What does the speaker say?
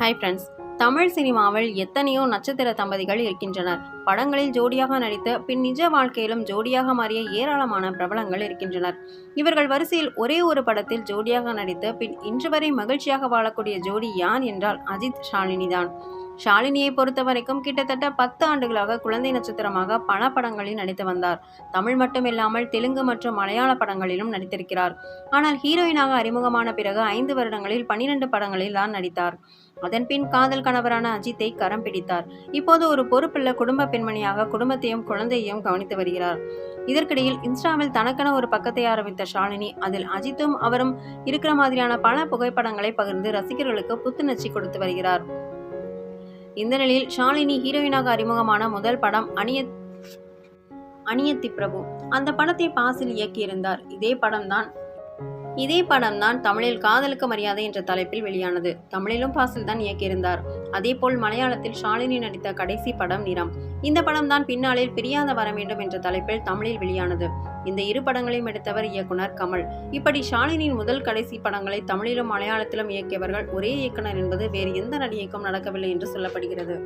Hi friends Tamil சினிமாவில் எத்தனையோ நட்சத்திர தம்பதிகள் இருக்கின்றனர். படங்களில் ஜோடியாக நடித்து பின் நிஜ வாழ்க்கையிலும் ஜோடியாக மாறிய ஏராளமான பிரபலங்கள் இருக்கின்றனர். இவர்கள் வரிசையில் ஒரே ஒரு படத்தில் ஜோடியாக நடித்து பின் இன்று வரை மகிழ்ச்சியாக வாழக்கூடிய ஜோடி யான் என்றால் அஜித் ஷாலினி தான் ஷாலினியை பொறுத்த வரைக்கும் கிட்டத்தட்ட பத்து ஆண்டுகளாக குழந்தை நட்சத்திரமாக பல படங்களில் நடித்து வந்தார். தமிழ் மட்டுமில்லாமல் தெலுங்கு மற்றும் மலையாள படங்களிலும் நடித்திருக்கிறார். ஆனால் ஹீரோயினாக அறிமுகமான பிறகு ஐந்து வருடங்களில் பன்னிரண்டு படங்களில் தான் நடித்தார். அதன்பின் காதல் கணவரான அஜித்தை கரம் பிடித்தார். இப்போது ஒரு பொறுப்புள்ள குடும்ப பெண்மணியாக குடும்பத்தையும் குழந்தையையும் கவனித்து வருகிறார். இதற்கிடையில் இன்ஸ்டாவில் தனக்கென ஒரு பக்கத்தை ஆரம்பித்த ஷாலினி அதில் அஜித்தும் அவரும் இருக்கிற மாதிரியான பல புகைப்படங்களை பகிர்ந்து ரசிகர்களுக்கு புத்துணர்ச்சி கொடுத்து வருகிறார். இந்த நிலையில் ஷாலினி ஹீரோயினாக அறிமுகமான முதல் படம் அணிய அணியத்தி பிரபு. அந்த படத்தை பாசில் இயக்கியிருந்தார். இதே படம்தான் இதே படம்தான் தமிழில் காதலுக்கு மரியாதை என்ற தலைப்பில் வெளியானது. தமிழிலும் பாசில் தான் இயக்கியிருந்தார். அதேபோல் மலையாளத்தில் ஷாலினி நடித்த கடைசி படம் நிறம். இந்த படம் தான் பின்னாளில் பிரியாத வர வேண்டும் என்ற தலைப்பில் தமிழில் வெளியானது. இந்த இரு படங்களையும் எடுத்தவர் இயக்குனர் கமல். இப்படி ஷாலினின் முதல் கடைசி படங்களை தமிழிலும் மலையாளத்திலும் இயக்கியவர்கள் ஒரே இயக்குனர் என்பது வேறு எந்த நடிகைக்கும் நடக்கவில்லை என்று சொல்லப்படுகிறது.